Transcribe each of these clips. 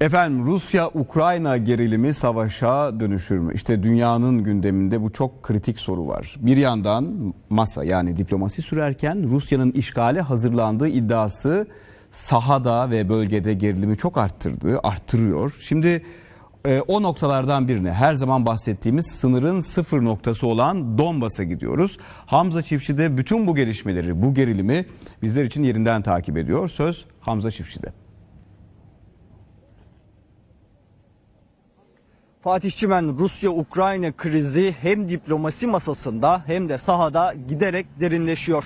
Efendim Rusya-Ukrayna gerilimi savaşa dönüşür mü? İşte dünyanın gündeminde bu çok kritik soru var. Bir yandan masa yani diplomasi sürerken Rusya'nın işgale hazırlandığı iddiası sahada ve bölgede gerilimi çok arttırdı, arttırıyor. Şimdi e, o noktalardan birine her zaman bahsettiğimiz sınırın sıfır noktası olan Donbas'a gidiyoruz. Hamza Çiftçi de bütün bu gelişmeleri, bu gerilimi bizler için yerinden takip ediyor. Söz Hamza Çiftçi'de. Fatih Çimen Rusya-Ukrayna krizi hem diplomasi masasında hem de sahada giderek derinleşiyor.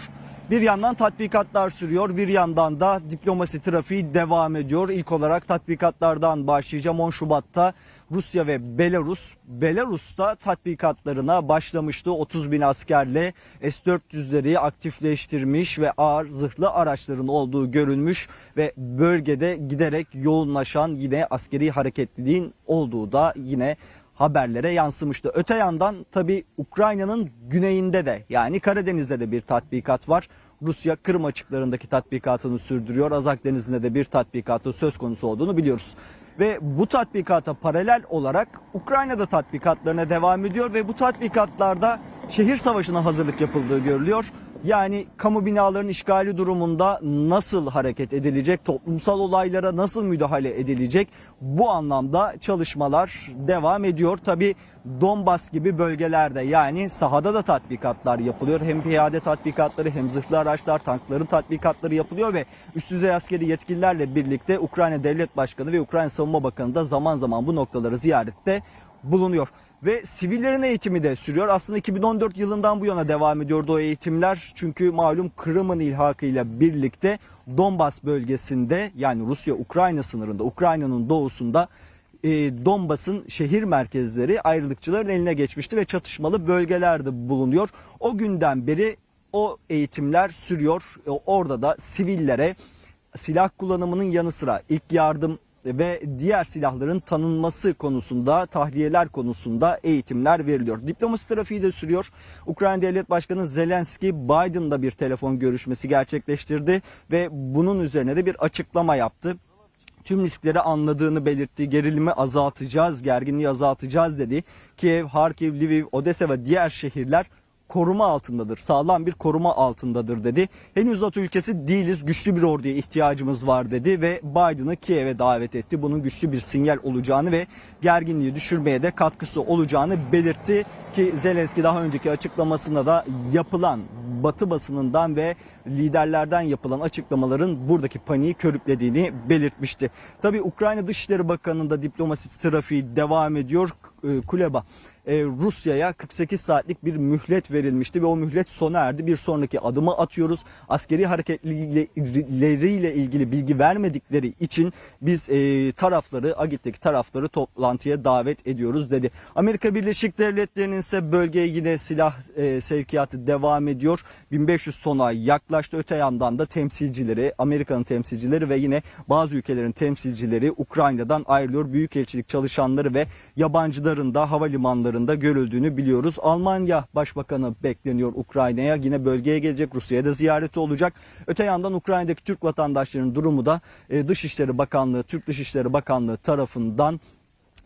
Bir yandan tatbikatlar sürüyor, bir yandan da diplomasi trafiği devam ediyor. İlk olarak tatbikatlardan başlayacağım 10 Şubat'ta Rusya ve Belarus. Belarus'ta tatbikatlarına başlamıştı 30 bin askerle S-400'leri aktifleştirmiş ve ağır zırhlı araçların olduğu görülmüş ve bölgede giderek yoğunlaşan yine askeri hareketliliğin olduğu da yine haberlere yansımıştı. Öte yandan tabi Ukrayna'nın güneyinde de yani Karadeniz'de de bir tatbikat var. Rusya Kırım açıklarındaki tatbikatını sürdürüyor. Azak Denizi'nde de bir tatbikatı söz konusu olduğunu biliyoruz. Ve bu tatbikata paralel olarak Ukrayna'da tatbikatlarına devam ediyor ve bu tatbikatlarda şehir savaşına hazırlık yapıldığı görülüyor. Yani kamu binalarının işgali durumunda nasıl hareket edilecek, toplumsal olaylara nasıl müdahale edilecek bu anlamda çalışmalar devam ediyor. Tabi Donbas gibi bölgelerde yani sahada da tatbikatlar yapılıyor. Hem piyade tatbikatları hem zırhlı araçlar, tankların tatbikatları yapılıyor ve üst düzey askeri yetkililerle birlikte Ukrayna Devlet Başkanı ve Ukrayna Savunma Bakanı da zaman zaman bu noktaları ziyarette bulunuyor ve sivillerin eğitimi de sürüyor. Aslında 2014 yılından bu yana devam ediyordu o eğitimler. Çünkü malum Kırım'ın ilhakıyla birlikte Donbas bölgesinde yani Rusya-Ukrayna sınırında, Ukrayna'nın doğusunda e, Donbas'ın şehir merkezleri ayrılıkçıların eline geçmişti ve çatışmalı bölgelerde bulunuyor. O günden beri o eğitimler sürüyor. E, orada da sivillere silah kullanımının yanı sıra ilk yardım ve diğer silahların tanınması konusunda, tahliyeler konusunda eğitimler veriliyor. Diplomasi trafiği de sürüyor. Ukrayna Devlet Başkanı Zelenski Biden'da bir telefon görüşmesi gerçekleştirdi ve bunun üzerine de bir açıklama yaptı tüm riskleri anladığını belirtti. Gerilimi azaltacağız, gerginliği azaltacağız dedi. Kiev, Harkiv, Lviv, Odessa ve diğer şehirler koruma altındadır. Sağlam bir koruma altındadır dedi. Henüz NATO ülkesi değiliz. Güçlü bir orduya ihtiyacımız var dedi ve Biden'ı Kiev'e davet etti. Bunun güçlü bir sinyal olacağını ve gerginliği düşürmeye de katkısı olacağını belirtti ki Zelenski daha önceki açıklamasında da yapılan Batı basınından ve liderlerden yapılan açıklamaların buradaki paniği körüklediğini belirtmişti. Tabii Ukrayna Dışişleri Bakanı'nın da diplomasi trafiği devam ediyor. E, Kuleba e, Rusya'ya 48 saatlik bir mühlet verilmişti ve o mühlet sona erdi. Bir sonraki adımı atıyoruz. Askeri hareketleriyle ilgili bilgi vermedikleri için biz e, tarafları, Agit'teki tarafları toplantıya davet ediyoruz dedi. Amerika Birleşik Devletleri'nin ise bölgeye yine silah sevkiyatı devam ediyor. 1500 tona yaklaştı. Öte yandan da temsilcileri, Amerika'nın temsilcileri ve yine bazı ülkelerin temsilcileri Ukrayna'dan ayrılıyor. Büyükelçilik çalışanları ve yabancıların da havalimanlarında görüldüğünü biliyoruz. Almanya Başbakanı bekleniyor Ukrayna'ya. Yine bölgeye gelecek. Rusya'ya da ziyareti olacak. Öte yandan Ukrayna'daki Türk vatandaşlarının durumu da Dışişleri Bakanlığı, Türk Dışişleri Bakanlığı tarafından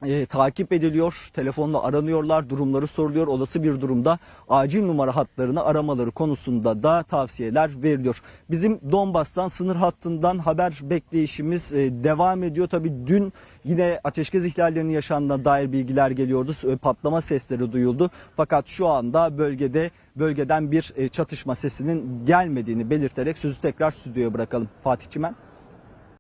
e, takip ediliyor. Telefonla aranıyorlar, durumları soruluyor. Olası bir durumda acil numara hatlarını aramaları konusunda da tavsiyeler veriliyor. Bizim Donbas'tan sınır hattından haber bekleyişimiz e, devam ediyor. Tabi dün yine ateşkes ihlallerinin yaşandığına dair bilgiler geliyordu. E, patlama sesleri duyuldu. Fakat şu anda bölgede bölgeden bir e, çatışma sesinin gelmediğini belirterek sözü tekrar stüdyoya bırakalım. Fatih Çimen.